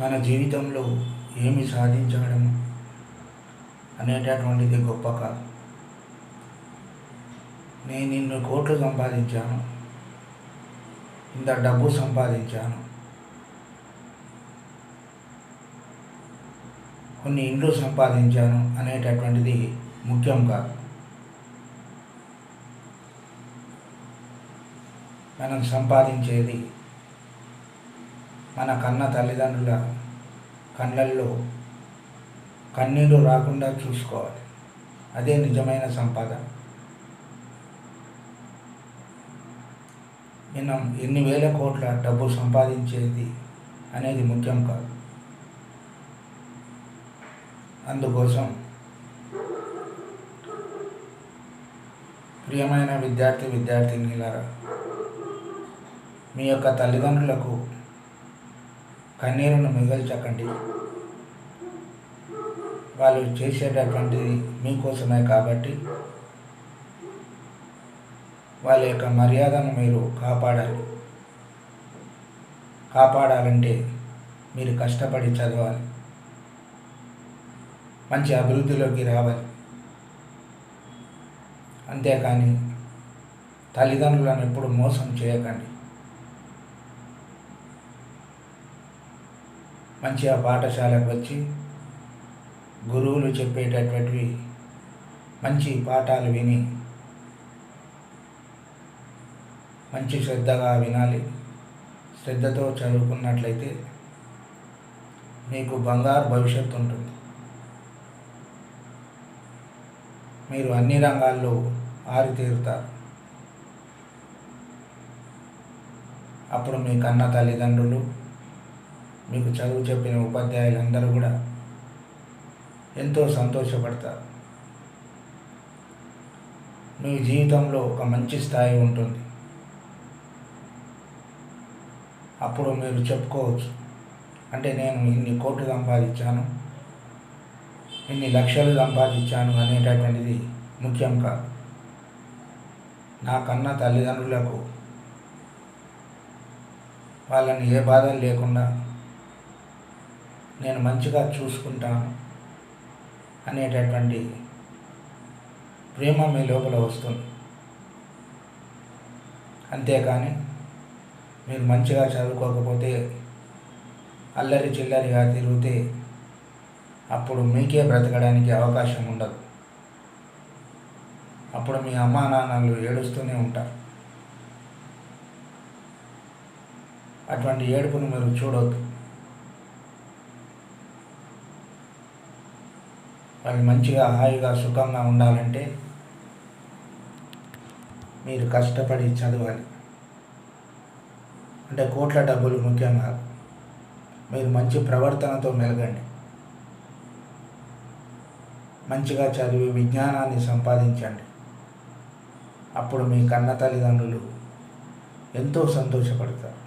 మన జీవితంలో ఏమి సాధించడం అనేటటువంటిది గొప్ప కాదు నేను ఇన్ని కోట్లు సంపాదించాను ఇంత డబ్బు సంపాదించాను. కొన్ని ఇండ్లు సంపాదించాను అనేటటువంటిది ముఖ్యం కాదు. మనం సంపాదించేది మన కన్న తల్లిదండ్రుల కళ్ళల్లో కన్నీరు రాకుండా చూసుకోవాలి. అదే నిజమైన సంపద. మనం ఎన్ని వేల కోట్ల డబ్బు సంపాదించేది అనేది ముఖ్యం కాదు. అందుకోసం ప్రియమైన విద్యార్థి విద్యార్థినిలారా మీ యొక్క తల్లిదండ్రులకు కన్నీరును మిగల్చకండి. వాళ్ళు చేసేటటువంటిది మీకోసమే కాబట్టి వాళ్ళ యొక్క మర్యాదను మీరు కాపాడాలి. కాపాడాలంటే మీరు కష్టపడి చదవాలి. మంచి అభివృద్ధిలోకి రావాలి. అంతేకాని తల్లిదండ్రులను ఎప్పుడు మోసం చేయకండి. మంచిగా పాఠశాలకు వచ్చి గురువులు చెప్పేటటువంటివి మంచి పాఠాలు విని మంచి శ్రద్ధగా వినాలి. శ్రద్ధతో చదువుకున్నట్లయితే మీకు బంగారు భవిష్యత్తు ఉంటుంది. మీరు అన్ని రంగాల్లో ఆరితేరుతారు. అప్పుడు మీ కన్న తల్లిదండ్రులు మీకు చదువు చెప్పిన ఉపాధ్యాయులందరూ కూడా ఎంతో సంతోషపడతారు. మీ జీవితంలో ఒక మంచి స్థాయి ఉంటుంది. అప్పుడు మీరు చెప్పుకోవచ్చు. అంటే నేను ఇన్ని కోట్లు సంపాదించాను ఇన్ని లక్షలు సంపాదించాను అనేటటువంటిది ముఖ్యం కాదు. నాకన్న తల్లిదండ్రులకు వాళ్ళని ఏ బాధలు లేకుండా నేను మంచిగా చూసుకుంటాను అనేటటువంటి ప్రేమ మీ లోపల వస్తుంది. అంతేకాని మీరు మంచిగా చదువుకోకపోతే అల్లరి చిల్లరిగా తిరిగితే అప్పుడు మీకే బ్రతకడానికి అవకాశం ఉండదు. అప్పుడు మీ అమ్మా నాన్నలు ఏడుస్తూనే ఉంటారు. అటువంటి ఏడుపును మీరు చూడవద్దు అవి మంచిగా హాయిగా సుఖంగా ఉండాలంటే మీరు కష్టపడి చదవాలి. అంటే కోట్ల డబ్బులు ముఖ్యంగా మీరు మంచి ప్రవర్తనతో మెలగండి. మంచిగా చదివి విజ్ఞానాన్ని సంపాదించండి. అప్పుడు మీ కన్న తల్లిదండ్రులు ఎంతో సంతోషపడతారు.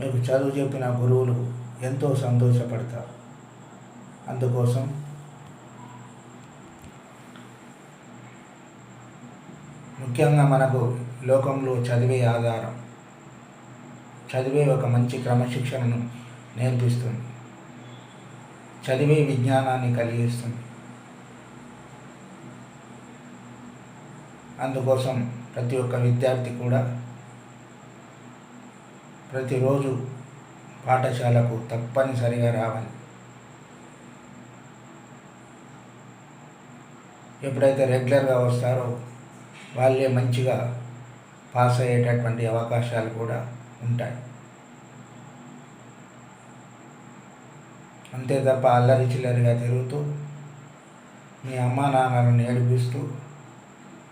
మీకు చదువు చెప్పిన గురువులు ఎంతో సంతోషపడతారు. అందుకోసం ముఖ్యంగా మనకు లోకంలో చదివే ఆధారం చదివే ఒక మంచి క్రమశిక్షణను నేర్పిస్తుంది. చదివే విజ్ఞానాన్ని కలిగిస్తుంది. అందుకోసం ప్రతి ఒక్క విద్యార్థి కూడా ప్రతిరోజు పాఠశాలకు తప్పనిసరిగా రావాలి. ఎప్పుడైతే రెగ్యులర్గా వస్తారో వాళ్ళే మంచిగా పాస్ అయ్యేటటువంటి అవకాశాలు కూడా ఉంటాయి. అంతే తప్ప అల్లరి చిల్లరిగా తిరుగుతూ మీ అమ్మా నాన్నలను ఏడిపిస్తూ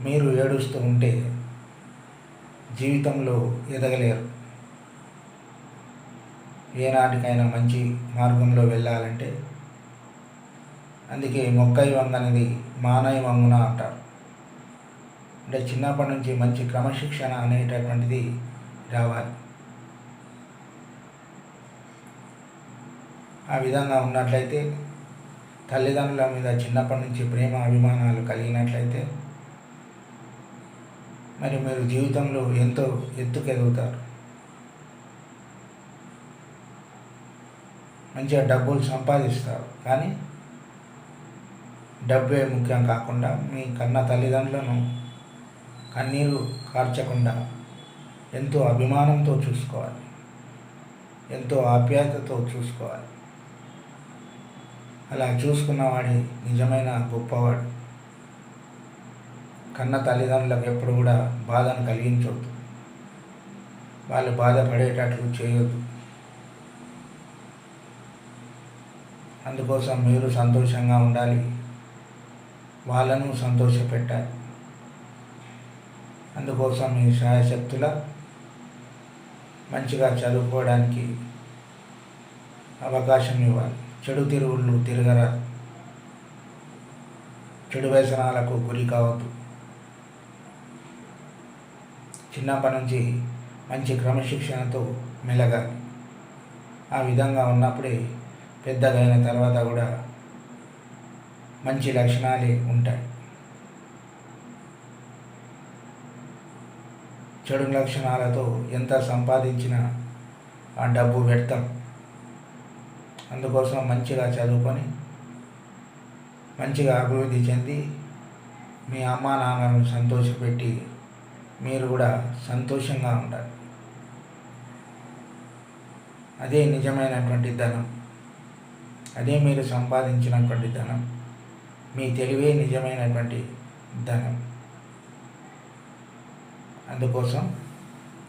మీరు ఏడుస్తూ ఉంటే జీవితంలో ఎదగలేరు. ఏనాటికైనా మంచి మార్గంలో వెళ్ళాలంటే అందుకే మొక్కై వంగనిది మానయ వంగున అంటారు. అంటే చిన్నప్పటి నుంచి మంచి క్రమశిక్షణ అనేటటువంటిది రావాలి. ఆ విధంగా ఉన్నట్లయితే తల్లిదండ్రుల మీద చిన్నప్పటి నుంచి ప్రేమ అభిమానాలు కలిగినట్లయితే మరి మీరు జీవితంలో ఎంతో ఎత్తుకెదుగుతారు. మంచిగా డబ్బులు సంపాదిస్తారు. కానీ డబ్బే ముఖ్యం కాకుండా మీ కన్న తల్లిదండ్రులను కన్నీరు కార్చకుండా ఎంతో అభిమానంతో చూసుకోవాలి. ఎంతో ఆప్యాయతతో చూసుకోవాలి. అలా చూసుకున్నవాడి నిజమైన గొప్పవాడు. కన్న తల్లిదండ్రులకు ఎప్పుడు కూడా బాధను కలిగించవద్దు వాళ్ళు బాధపడేటట్లు చేయొద్దు. అందుకోసం మీరు సంతోషంగా ఉండాలి. వాళ్ళను సంతోషపెట్టాలి. అందుకోసం మీ శాయశక్తుల మంచిగా చదువుకోవడానికి అవకాశం ఇవ్వాలి. చెడు తిరుగుళ్ళు తిరగరా. చెడు వ్యసనాలకు గురి కావద్దు. చిన్నప్పటి నుంచి మంచి క్రమశిక్షణతో మెలగాలి. ఆ విధంగా ఉన్నప్పుడే పెద్దగైన తర్వాత కూడా మంచి లక్షణాలే ఉంటాయి. చెడు లక్షణాలతో ఎంత సంపాదించినా ఆ డబ్బు వ్యర్థం. అందుకోసం మంచిగా చదువుకొని మంచిగా అభివృద్ధి చెంది మీ అమ్మా నాన్నలను సంతోషపెట్టి మీరు కూడా సంతోషంగా ఉండాలి. అదే నిజమైనటువంటి ధనం. అదే మీరు సంపాదించినటువంటి ధనం. మీ తెలివే నిజమైనటువంటి ధనం. అందుకోసం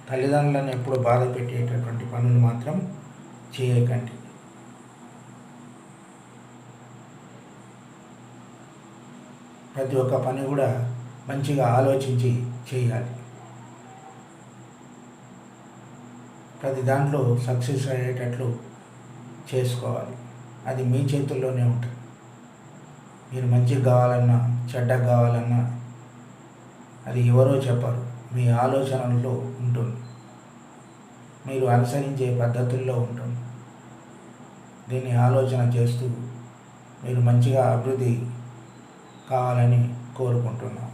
తల్లిదండ్రులను ఎప్పుడు బాధ పెట్టేటటువంటి పనులు మాత్రం చేయకండి. ప్రతి ఒక్క పని కూడా మంచిగా ఆలోచించి చేయాలి. ప్రతి దాంట్లో సక్సెస్ అయ్యేటట్లు చేసుకోవాలి. అది మీ చేతుల్లోనే ఉంటుంది. మీరు మంచిగా కావాలన్నా చెడ్డగా కావాలన్నా అది ఎవరో చెప్పరు. మీ ఆలోచనల్లో ఉంటుంది. మీరు అనుసరించే పద్ధతుల్లో ఉంటుంది. దీన్ని ఆలోచన చేస్తూ మీరు మంచిగా అభివృద్ధి కావాలని కోరుకుంటున్నాను.